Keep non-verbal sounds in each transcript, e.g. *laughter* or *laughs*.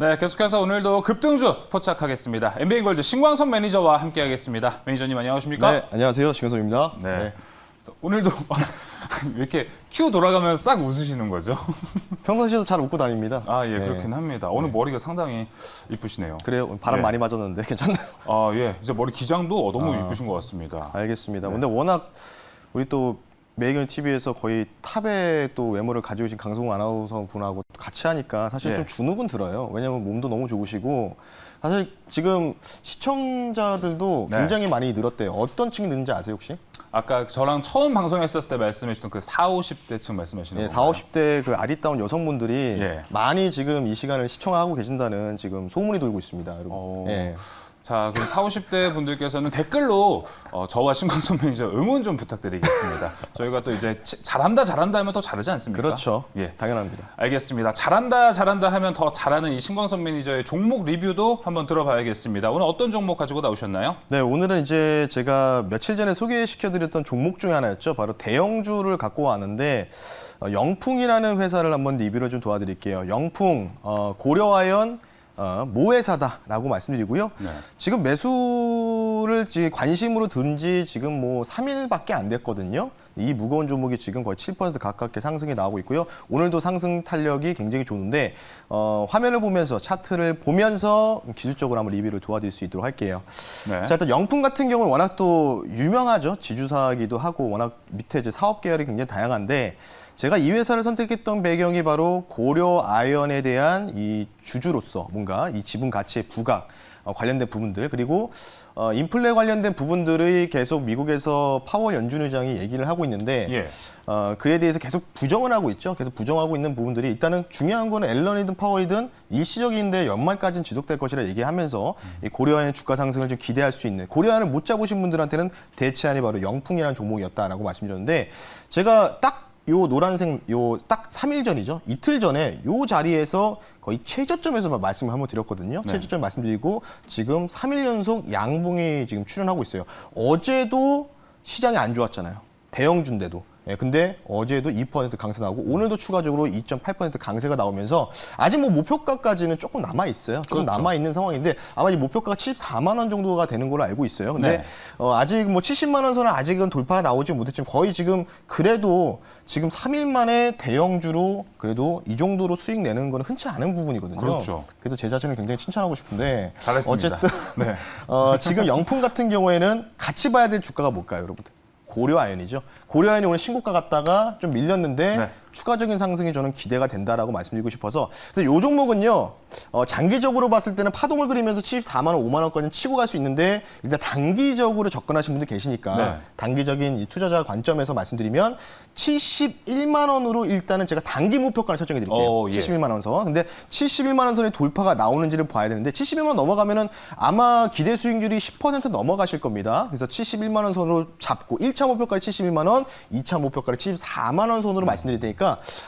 네, 계속해서 오늘도 급등주 포착하겠습니다. NBA골드 신광선 매니저와 함께하겠습니다. 매니저님 안녕하십니까? 네, 안녕하세요. 신경섭입니다. 네. 그래서 오늘도 *laughs* 왜 이렇게 큐 돌아가면 싹 웃으시는 거죠? *laughs* 평상시에도 잘 웃고 다닙니다. 아, 예, 네. 그렇긴 합니다. 오늘 머리가 상당히 이쁘시네요. 그래요. 바람 네. 많이 맞았는데 괜찮나요? 아, 예. 이제 머리 기장도 너무 아. 이쁘신 것 같습니다. 알겠습니다. 근데 워낙 우리 또 매경 TV에서 거의 탑의 또 외모를 가지고 계신 강성호 아나운서 분하고 같이 하니까 사실 예. 좀 주눅은 들어요. 왜냐면 몸도 너무 좋으시고 사실 지금 시청자들도 네. 굉장히 많이 늘었대요. 어떤 층이 늘는지 아세요 혹시? 아까 저랑 처음 방송했었을 때 말씀해 주셨던 그 4, 50대층 말씀하시는 예, 건가요? 40, 50대 그 아리따운 여성분들이 예. 많이 지금 이 시간을 시청하고 계신다는 지금 소문이 돌고 있습니다. 여러분. 어. 예. 자, 그럼 4, 50대 분들께서는 댓글로 어, 저와 신광선 매니저 응원 좀 부탁드리겠습니다. 저희가 또 이제 치- 잘한다 잘한다 하면 더 잘하지 않습니까? 그렇죠. 예. 당연합니다. 알겠습니다. 잘한다 잘한다 하면 더 잘하는 이 신광선 매니저의 종목 리뷰도 한번 들어봐야겠습니다. 오늘 어떤 종목 가지고 나오셨나요? 네, 오늘은 이제 제가 며칠 전에 소개시켜드렸던 종목 중에 하나였죠. 바로 대형주를 갖고 왔는데 어, 영풍이라는 회사를 한번 리뷰를 좀 도와드릴게요. 영풍 어, 고려아연 어, 모회사다라고 말씀드리고요. 네. 지금 매수를 지- 관심으로 든지 지금 뭐 3일밖에 안 됐거든요. 이 무거운 종목이 지금 거의 7% 가깝게 상승이 나오고 있고요. 오늘도 상승 탄력이 굉장히 좋은데 어, 화면을 보면서 차트를 보면서 기술적으로 한번 리뷰를 도와드릴 수 있도록 할게요. 네. 자, 일단 영풍 같은 경우는 워낙 또 유명하죠. 지주사기도 하고 워낙 밑에 이제 사업 계열이 굉장히 다양한데 제가 이 회사를 선택했던 배경이 바로 고려 아연에 대한 이 주주로서 뭔가 이 지분 가치의 부각 어, 관련된 부분들 그리고 어, 인플레 관련된 부분들의 계속 미국에서 파월 연준 의장이 얘기를 하고 있는데 예. 어, 그에 대해서 계속 부정을 하고 있죠. 계속 부정하고 있는 부분들이 일단은 중요한 거는 앨런이든 파월이든 일시적인데 연말까지는 지속될 것이라 얘기하면서 이 고려아연 주가 상승을 좀 기대할 수 있는 고려아연을 못 잡으신 분들한테는 대체안이 바로 영풍이라는 종목이었다라고 말씀드렸는데 제가 딱 요 노란색 요 딱 3일 전이죠. 이틀 전에 요 자리에서 거의 최저점에서 말씀을 한번 드렸거든요. 네. 최저점 말씀드리고 지금 3일 연속 양봉이 지금 출현하고 있어요. 어제도 시장이 안 좋았잖아요. 대형주인데도. 예, 근데 어제도 2% 강세 나오고 오늘도 추가적으로 2.8% 강세가 나오면서 아직 뭐 목표가까지는 조금 남아 있어요. 조금 그렇죠. 남아 있는 상황인데 아마 이 목표가가 74만 원 정도가 되는 걸로 알고 있어요. 근데 네. 어, 아직 뭐 70만 원 선은 아직은 돌파가 나오지 못했지만 거의 지금 그래도 지금 3일 만에 대형주로 그래도 이 정도로 수익 내는 건 흔치 않은 부분이거든요. 그렇죠. 그래서 제 자신을 굉장히 칭찬하고 싶은데 잘했습니다. 어쨌든 네. *laughs* 어, 지금 영풍 같은 경우에는 같이 봐야 될 주가가 뭘까요, 여러분들? 고려아연이죠. 고려아연이 오늘 신고가 갔다가 좀 밀렸는데 네. 추가적인 상승이 저는 기대가 된다라고 말씀드리고 싶어서 그래서 이 종목은요 어, 장기적으로 봤을 때는 파동을 그리면서 74만 원, 5만 원까지는 치고 갈 수 있는데 일단 단기적으로 접근하신 분들 계시니까 네. 단기적인 이 투자자 관점에서 말씀드리면 71만 원으로 일단은 제가 단기 목표가를 설정해 드릴게요. 어, 예. 71만 원 선. 근데 71만 원 선의 돌파가 나오는지를 봐야 되는데 71만 원 넘어가면은 아마 기대 수익률이 10% 넘어가실 겁니다. 그래서 71만 원 선으로 잡고 1차 목표가를 71만 원, 2차 목표가를 74만 원 선으로 말씀드릴 테니까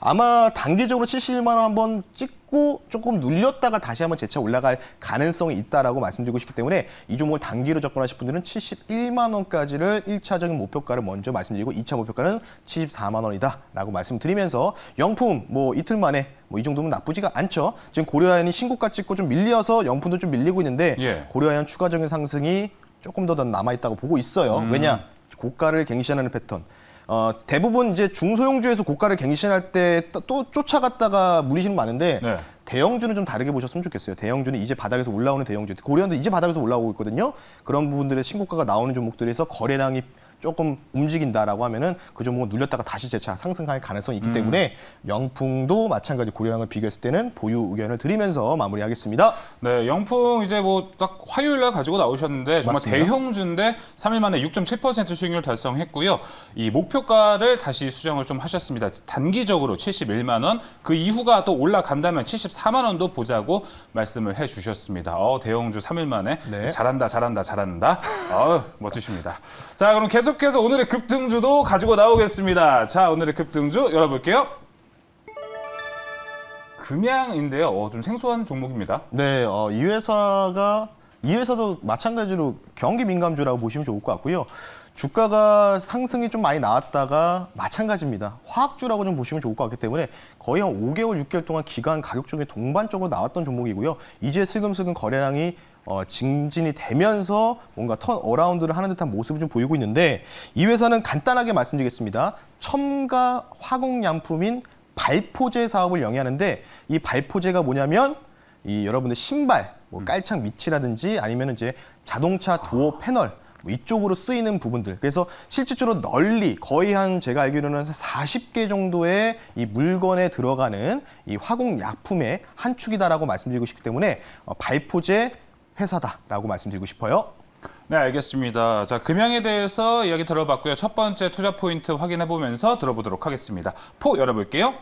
아마 단기적으로 71만 원 한번 찍고 조금 눌렸다가 다시 한번 재차 올라갈 가능성이 있다라고 말씀드리고 싶기 때문에 이 종목을 단기로 접근하실 분들은 71만 원까지를 1차적인 목표가를 먼저 말씀드리고 2차 목표가는 74만 원이다라고 말씀드리면서 영품 뭐 이틀 만에 뭐 이 정도면 나쁘지가 않죠. 지금 고려아연이 신고가 찍고 좀 밀려서 영품도 좀 밀리고 있는데 예. 고려아연 추가적인 상승이 조금 더 남아 있다고 보고 있어요. 음. 왜냐 고가를 갱신하는 패턴. 어, 대부분 이제 중소형주에서 고가를 갱신할 때 또 쫓아갔다가 물리시는 거 많은데 네. 대형주는 좀 다르게 보셨으면 좋겠어요. 대형주는 이제 바닥에서 올라오는 대형주. 고려원도 이제 바닥에서 올라오고 있거든요. 그런 부분들의 신고가가 나오는 종목들에서 거래량이 조금 움직인다라고 하면은 그 종목은 눌렸다가 다시 재차 상승할 가능성이 음. 있기 때문에 영풍도 마찬가지 고려량을 비교했을 때는 보유 의견을 드리면서 마무리하겠습니다. 네, 영풍 이제 뭐 딱 화요일 날 가지고 나오셨는데 정말 맞습니다. 대형주인데 3일 만에 6.7% 수익률 달성했고요. 이 목표가를 다시 수정을 좀 하셨습니다. 단기적으로 71만 원, 그 이후가 또 올라간다면 74만 원도 보자고 말씀을 해 주셨습니다. 어, 대형주 3일 만에 네. 잘한다, 잘한다, 잘한다. 어, 멋지십니다. 자, 그럼 계속 해서 오늘의 급등주도 가지고 나오겠습니다. 자, 오늘의 급등주 열어볼게요. 금양인데요. 어, 좀 생소한 종목입니다. 네, 어, 이 회사가 이 회사도 마찬가지로 경기 민감주라고 보시면 좋을 것 같고요. 주가가 상승이 좀 많이 나왔다가 마찬가지입니다. 화학주라고 좀 보시면 좋을 것 같기 때문에 거의 한 5개월, 6개월 동안 기간 가격 중에 동반적으로 나왔던 종목이고요. 이제 슬금슬금 거래량이 어, 증진이 되면서 뭔가 턴 어라운드를 하는 듯한 모습을 좀 보이고 있는데 이 회사는 간단하게 말씀드리겠습니다. 첨가 화공양품인 발포제 사업을 영위하는데 이 발포제가 뭐냐면 이 여러분들 신발, 뭐 깔창 밑이라든지 아니면 이제 자동차 도어 패널 뭐 이쪽으로 쓰이는 부분들. 그래서 실질적으로 널리 거의 한 제가 알기로는 40개 정도의 이 물건에 들어가는 이 화공 약품의 한 축이다라고 말씀드리고 싶기 때문에 어, 발포제 회사다라고 말씀드리고 싶어요. 네, 알겠습니다. 자, 금양에 대해서 이야기 들어봤고요. 첫 번째 투자 포인트 확인해 보면서 들어보도록 하겠습니다. 포 열어볼게요.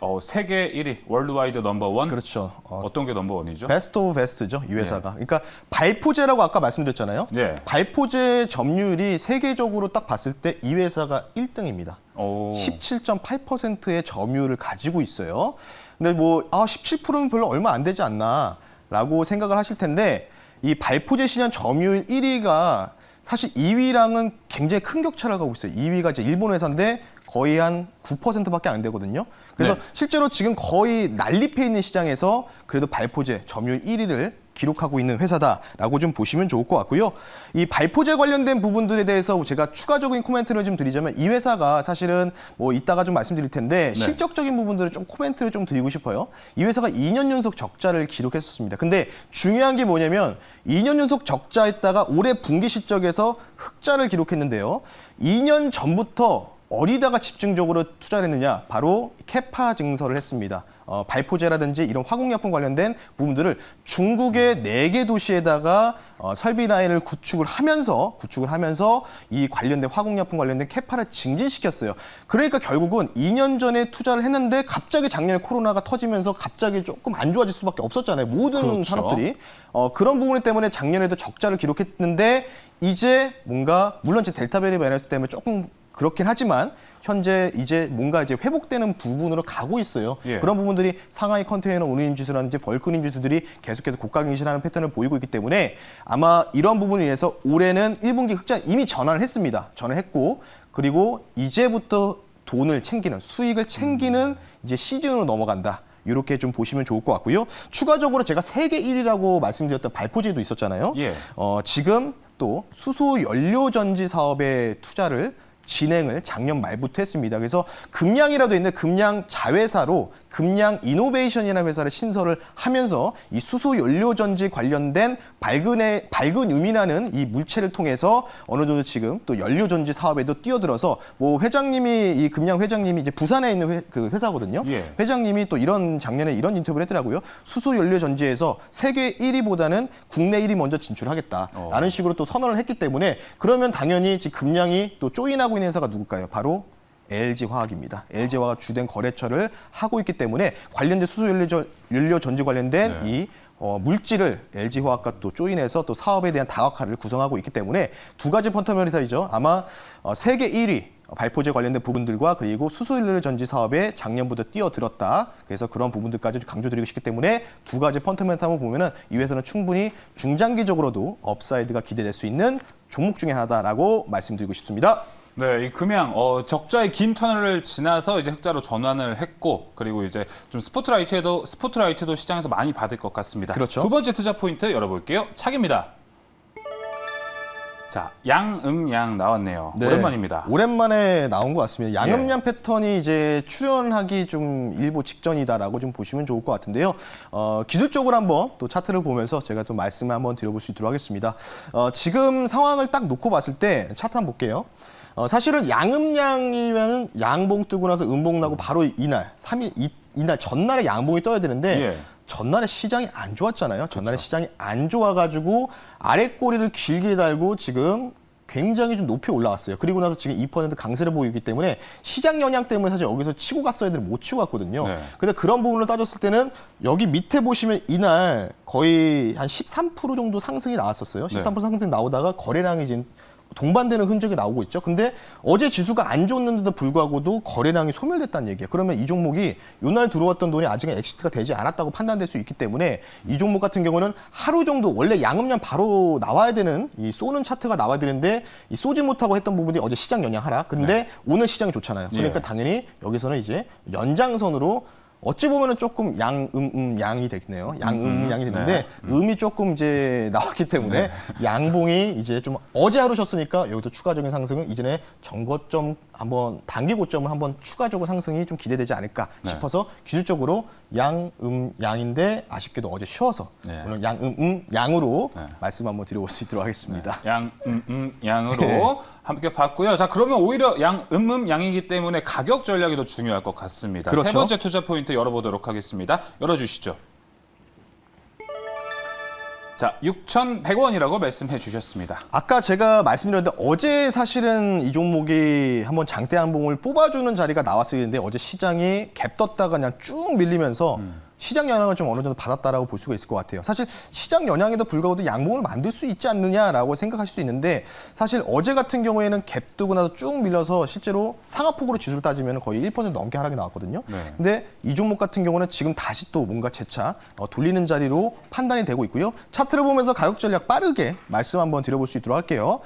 어, 세계 1위, 월드와이드 넘버 원. 그렇죠. 어, 어 떤 게 넘버 원이죠? 베스트 오브 베스트죠, 이 회사가. 그러니까 발포제라고 아까 말씀드렸잖아요. 네. 발포제 점유율이 세계적으로 딱 봤을 때 이 회사가 1등입니다. 오. 17.8%의 점유율을 가지고 있어요. 근데 뭐, 아, 17%면 별로 얼마 안 되지 않나, 라고 생각을 하실 텐데, 이 발포제 시장 점유율 1위가 사실 2위랑은 굉장히 큰 격차를 가고 있어요. 2위가 이제 일본 회사인데 거의 한 9%밖에 안 되거든요. 그래서 네. 실제로 지금 거의 난립해 있는 시장에서 그래도 발포제 점유율 1위를 기록하고 있는 회사다라고 좀 보시면 좋을 것 같고요. 이 발포제 관련된 부분들에 대해서 제가 추가적인 코멘트를 좀 드리자면 이 회사가 사실은 뭐 이따가 좀 말씀드릴 텐데 네. 실적적인 부분들을 좀 코멘트를 좀 드리고 싶어요. 이 회사가 2년 연속 적자를 기록했었습니다. 근데 중요한 게 뭐냐면 2년 연속 적자했다가 올해 분기 실적에서 흑자를 기록했는데요. 2년 전부터 어디다가 집중적으로 투자를 했느냐? 바로 캐파 증설을 했습니다. 어, 발포제라든지 이런 화공약품 관련된 부분들을 중국의 네 개 도시에다가 어, 설비 라인을 구축을 하면서 구축을 하면서 이 관련된 화공약품 관련된 캐파를 증진시켰어요. 그러니까 결국은 2년 전에 투자를 했는데 갑자기 작년에 코로나가 터지면서 갑자기 조금 안 좋아질 수밖에 없었잖아요. 모든 그렇죠. 산업들이 어, 그런 부분 때문에 작년에도 적자를 기록했는데 이제 뭔가 물론 이제 델타 베리 바이러스 때문에 조금 그렇긴 하지만 현재 이제 뭔가 이제 회복되는 부분으로 가고 있어요. 예. 그런 부분들이 상하이 컨테이너 운임 지수라든지 벌크림 지수들이 계속해서 고가 갱신하는 패턴을 보이고 있기 때문에 아마 이런 부분에 의해서 올해는 1분기 흑자 이미 전환을 했습니다. 전환을 했고 그리고 이제부터 돈을 챙기는 수익을 챙기는 이제 시즌으로 넘어간다. 이렇게 좀 보시면 좋을 것 같고요. 추가적으로 제가 세계 1위라고 말씀드렸던 발포제도 있었잖아요. 예. 어, 지금 또 수소 연료 전지 사업에 투자를 진행을 작년 말부터 했습니다. 그래서 금양이라도 있는 금양 자회사로 금양 이노베이션이라는 회사를 신설을 하면서 이 수소 연료 전지 관련된 밝은의 밝은 음이라는 이 물체를 통해서 어느 정도 지금 또 연료 전지 사업에도 뛰어들어서 뭐 회장님이 이 금양 회장님이 이제 부산에 있는 회, 그 회사거든요. 예. 회장님이 또 이런 작년에 이런 인터뷰를 했더라고요. 수소 연료 전지에서 세계 1위보다는 국내 1위 먼저 진출하겠다라는 어. 식으로 또 선언을 했기 때문에 그러면 당연히 지금 금량이 또 조인하고 있는 회사가 누굴까요? 바로 LG 화학입니다. LG 화학 주된 거래처를 하고 있기 때문에 관련된 수소 연료, 전- 연료 전지 관련된 네. 이 어, 물질을 LG 화학과 또 조인해서 또 사업에 대한 다각화를 구성하고 있기 때문에 두 가지 펀더멘탈이죠. 아마 어, 세계 1위 발포제 관련된 부분들과 그리고 수소연료 전지 사업에 작년부터 뛰어들었다. 그래서 그런 부분들까지 좀 강조드리고 싶기 때문에 두 가지 펀더멘탈을 보면은 이 회사는 충분히 중장기적으로도 업사이드가 기대될 수 있는 종목 중에 하나다라고 말씀드리고 싶습니다. 네, 이 금양 어, 적자의 긴 터널을 지나서 이제 흑자로 전환을 했고 그리고 이제 좀 스포트라이트에도 스포트라이트도 시장에서 많이 받을 것 같습니다. 그렇죠. 두 번째 투자 포인트 열어볼게요. 차기입니다. 자, 양음양 나왔네요. 네, 오랜만입니다. 오랜만에 나온 것 같습니다. 양음양 예. 패턴이 이제 출현하기 좀 일부 직전이다라고 좀 보시면 좋을 것 같은데요. 어, 기술적으로 한번 또 차트를 보면서 제가 좀 말씀을 한번 드려볼 수 있도록 하겠습니다. 어, 지금 상황을 딱 놓고 봤을 때 차트 한번 볼게요. 어, 사실은 양음양이면 양봉 뜨고 나서 음봉 나고 바로 이날, 삼일 이, 이날 전날에 양봉이 떠야 되는데 예. 전날에 시장이 안 좋았잖아요. 전날에 시장이 안 좋아가지고 아래 꼬리를 길게 달고 지금 굉장히 좀 높이 올라왔어요. 그리고 나서 지금 2% 강세를 보이기 때문에 시장 영향 때문에 사실 여기서 치고 갔어야 되는 못 치고 갔거든요. 네. 근데 그런 부분을 따졌을 때는 여기 밑에 보시면 이날 거의 한 13% 정도 상승이 나왔었어요. 13% 상승 나오다가 거래량이 지금 동반되는 흔적이 나오고 있죠. 근데 어제 지수가 안 좋았는데도 불구하고도 거래량이 소멸됐다는 얘기예요. 그러면 이 종목이 요날 들어왔던 돈이 아직은 엑시트가 되지 않았다고 판단될 수 있기 때문에 이 종목 같은 경우는 하루 정도 원래 양음량 바로 나와야 되는 이 쏘는 차트가 나와야 되는데 이 쏘지 못하고 했던 부분이 어제 시장 영향하라. 근데 오늘 시장이 좋잖아요. 그러니까 예. 당연히 여기서는 이제 연장선으로 어찌 보면은 조금 양, 음, 음, 양이 되겠네요. 양, 음, 양이 되는데 네. 음이 조금 이제 나왔기 때문에 양봉이 이제 좀 어제 하루 쉬었으니까 여기도 추가적인 상승은 이전에 정거점 한번 단기 고점을 한번 추가적으로 상승이 좀 기대되지 않을까 네. 싶어서 기술적으로 양, 음, 양인데 아쉽게도 어제 쉬어서 네. 오늘 양, 음, 음, 양으로 네. 말씀 한번 드려볼 수 있도록 하겠습니다. 양, 음, 음, 양으로 네. 함께 봤고요. 자, 그러면 오히려 양, 음, 음, 양이기 때문에 가격 전략이 더 중요할 것 같습니다. 그렇죠. 세 번째 투자 포인트 열어보도록 하겠습니다. 열어주시죠. 자, 6,100원이라고 말씀해 주셨습니다. 아까 제가 말씀드렸는데 어제 사실은 이 종목이 한번 장대 한봉을 뽑아주는 자리가 나왔어야 했는데 어제 시장이 갭 떴다가 그냥 쭉 밀리면서 시장 영향을 좀 어느 정도 받았다라고 볼 수가 있을 것 같아요. 사실 시장 영향에도 불구하고도 양봉을 만들 수 있지 않느냐라고 생각하실 수 있는데 사실 어제 같은 경우에는 갭 뜨고 나서 쭉 밀려서 실제로 상하폭으로 지수를 따지면 거의 1% 넘게 하락이 나왔거든요. 네. 근데 이 종목 같은 경우는 지금 다시 또 뭔가 재차 어, 돌리는 자리로 판단이 되고 있고요. 차트를 보면서 가격 전략 빠르게 말씀 한번 드려볼 수 있도록 할게요.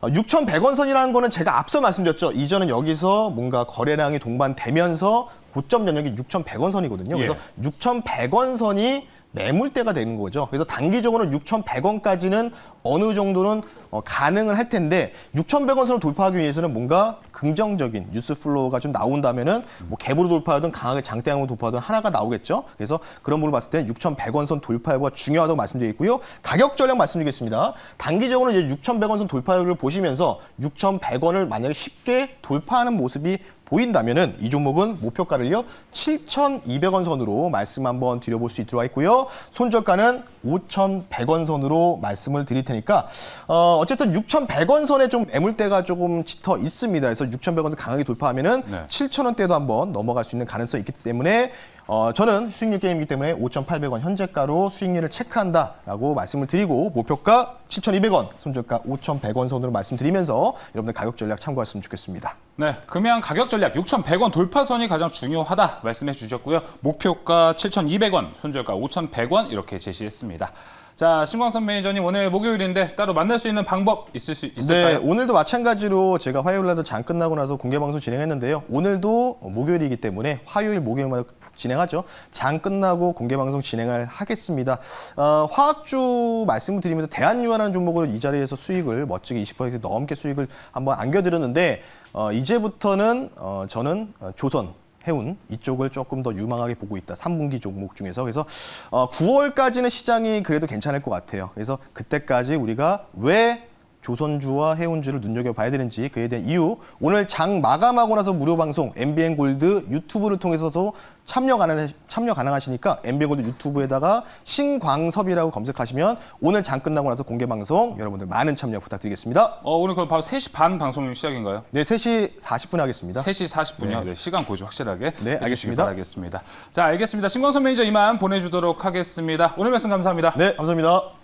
어, 6,100원 선이라는 거는 제가 앞서 말씀드렸죠. 이전은 여기서 뭔가 거래량이 동반되면서 고점 연역이 6,100원 선이거든요. 그래서 6,100원 선이 매물대가 되는 거죠. 그래서 단기적으로는 6,100원까지는 어느 정도는 어, 가능을 할 텐데 6,100원 선을 돌파하기 위해서는 뭔가 긍정적인 뉴스 플로우가 좀 나온다면은 뭐 갭으로 돌파하든 강하게 장대양으로 돌파하든 하나가 나오겠죠. 그래서 그런 부분을 봤을 때 6,100원 선 돌파 여부가 중요하다고 말씀드리겠고요. 가격 전략 말씀드리겠습니다. 단기적으로 이제 6,100원 선 돌파율을 보시면서 6,100원을 만약에 쉽게 돌파하는 모습이 보인다면은 이 종목은 목표가를요 7,200원 선으로 말씀 한번 드려볼 수 있도록 하겠고요. 손절가는 5,100원 선으로 말씀을 드릴 테니까 어, 어쨌든 6,100원 선에 좀 매물대가 조금 짙어 있습니다. 그래서 6,100원을 강하게 돌파하면은 네. 7,000원대도 한번 넘어갈 수 있는 가능성이 있기 때문에 어, 저는 수익률 게임이기 때문에 5,800원 현재가로 수익률을 체크한다라고 말씀을 드리고 목표가 7,200원, 손절가 5,100원 선으로 말씀드리면서 여러분들 가격 전략 참고하시면 좋겠습니다. 네, 금양 가격 전략 6,100원 돌파선이 가장 중요하다 말씀해 주셨고요. 목표가 7,200원, 손절가 5,100원 이렇게 제시했습니다. 자, 신광선 매니저님 오늘 목요일인데 따로 만날 수 있는 방법 있을 수 있을까요? 네, 오늘도 마찬가지로 제가 화요일 날도 장 끝나고 나서 공개 방송 진행했는데요. 오늘도 목요일이기 때문에 화요일, 목요일마다 진행하죠. 장 끝나고 공개 방송 진행을 하겠습니다. 어, 화학주 말씀을 드리면서 대한유화라는 종목으로 이 자리에서 수익을 멋지게 20% 넘게 수익을 한번 안겨드렸는데 어, 이제부터는 어, 저는 어, 조선 해운 이쪽을 조금 더 유망하게 보고 있다. 3분기 종목 중에서 그래서 어, 9월까지는 시장이 그래도 괜찮을 것 같아요. 그래서 그때까지 우리가 왜 조선주와 해운주를 눈여겨봐야 되는지 그에 대한 이유 오늘 장 마감하고 나서 무료 방송 MBN 골드 유튜브를 통해서도 참여 가능 참여 가능하시니까 MBN 골드 유튜브에다가 신광섭이라고 검색하시면 오늘 장 끝나고 나서 공개 방송 여러분들 많은 참여 부탁드리겠습니다. 어, 오늘 그럼 바로 3시 반 방송 시작인가요? 네, 3시 40분에 하겠습니다. 3시 40분이요. 네. 시간 고지 확실하게 네, 알겠습니다. 바라겠습니다. 자, 알겠습니다. 신광선 매니저 이만 보내 주도록 하겠습니다. 오늘 말씀 감사합니다. 네, 감사합니다.